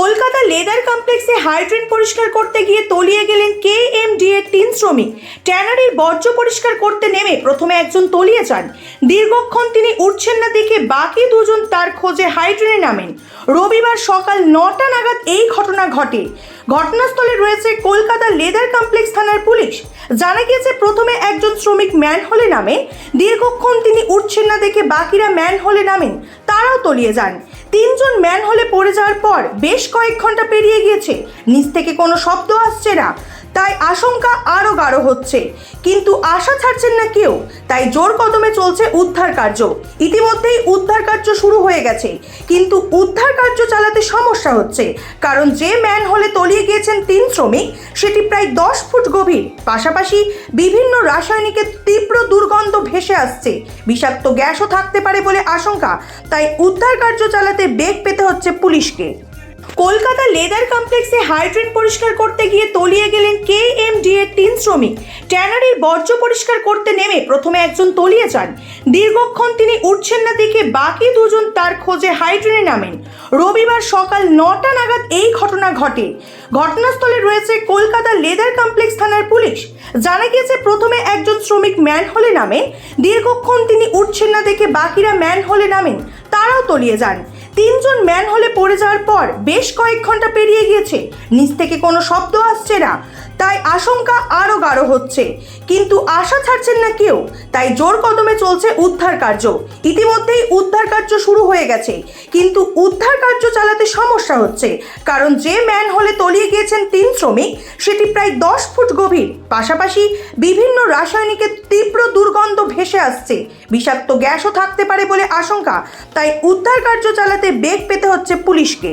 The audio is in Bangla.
কলকাতা লেদার কমপ্লেক্সে হাইড্রেন পরিষ্কার করতে গিয়ে তলিয়ে গেলেন কে? এম তিন শ্রমিক ট্যানারির বর্জ্য পরিষ্কার করতে নেমে প্রথমে একজন তলিয়ে যান। দীর্ঘক্ষণ তিনি উঠছেন না দেখে বাকি দুজন তার খোঁজে হাইড্রেনে নামেন। রবিবার সকাল নটা নাগাদ এই ঘটনা ঘটে। ঘটনাস্থলে রয়েছে কলকাতা লেদার কমপ্লেক্স থানার পুলিশ। জানা গিয়েছে, প্রথমে একজন শ্রমিক ম্যানহোলে নামেন দীর্ঘক্ষণ তিনি উঠছেন না দেখে বাকিরা ম্যানহোলে নামেন। তারাও তলিয়ে যান। তিনজন ম্যানহোলে পড়ে যাওয়ার পর বেশ কয়েক ঘণ্টা পেরিয়ে গিয়েছে। নিচ থেকে কোনো শব্দ আসছে না। আশঙ্কা আরও গাঢ় হচ্ছে। কিন্তু আশা ছাড়ছেন না কেউ, তাই জোর কদমে চলছে উদ্ধার কার্য। ইতিমধ্যেই উদ্ধার কার্য শুরু হয়ে গেছে। কিন্তু উদ্ধার কার্য চালাতে সমস্যা হচ্ছে, কারণ যে ম্যান হলে তলিয়ে গিয়েছেন তিন শ্রমিক, সেটি প্রায় দশ ফুট গভীর। পাশাপাশি বিভিন্ন রাসায়নিকের তীব্র দুর্গন্ধ ভেসে আসছে। বিষাক্ত গ্যাসও থাকতে পারে বলে আশঙ্কা, তাই উদ্ধার কার্য চালাতে বেগ পেতে হচ্ছে পুলিশকে। কলকাতা লেদার কমপ্লেক্সে হাইড্রেন পরিষ্কার করতে গিয়ে তলিয়ে গেলেন কে এম তিন শ্রমিক ট্যানারির বর্জ্য পরিষ্কার করতে নেমে প্রথমে একজন তলিয়ে যান। দীর্ঘক্ষণ তিনি উঠছেন না দেখে বাকি দুজন তার খোঁজে হাইড্রেনে নামেন। রবিবার সকাল নটা নাগাদ এই ঘটনা ঘটে। ঘটনাস্থলে রয়েছে কলকাতা লেদার কমপ্লেক্স থানার পুলিশ। জানা গিয়েছে, প্রথমে একজন শ্রমিক ম্যানহোলে নামেন দীর্ঘক্ষণ তিনি উঠছেন না দেখে বাকিরা ম্যানহোলে নামেন। তারাও তলিয়ে যান। তিনজন ম্যান হলে পড়ে যাওয়ার পর বেশ কয়েক ঘণ্টা পেরিয়ে গিয়েছে। নিচ থেকে কোনো শব্দ আসছে না। আশঙ্কা আরও গাঢ় হচ্ছে। কিন্তু আশা ছাড়ছেন না কেউ। তাই জোর কদমে চলছে উদ্ধার কার্য। ইতিমধ্যেই উদ্ধার কার্য শুরু হয়ে গেছে। কিন্তু উদ্ধার কার্য চালাতে সমস্যা হচ্ছে। কারণ যে ম্যান হলে তলিয়ে গিয়েছেন তিন শ্রমিক, সেটি প্রায় দশ ফুট গভীর। পাশাপাশি বিভিন্ন রাসায়নিকের তীব্র দুর্গন্ধ ভেসে আসছে। বিষাক্ত গ্যাসও থাকতে পারে বলে আশঙ্কা। তাই উদ্ধার কার্য চালাতে বেগ পেতে হচ্ছে পুলিশকে।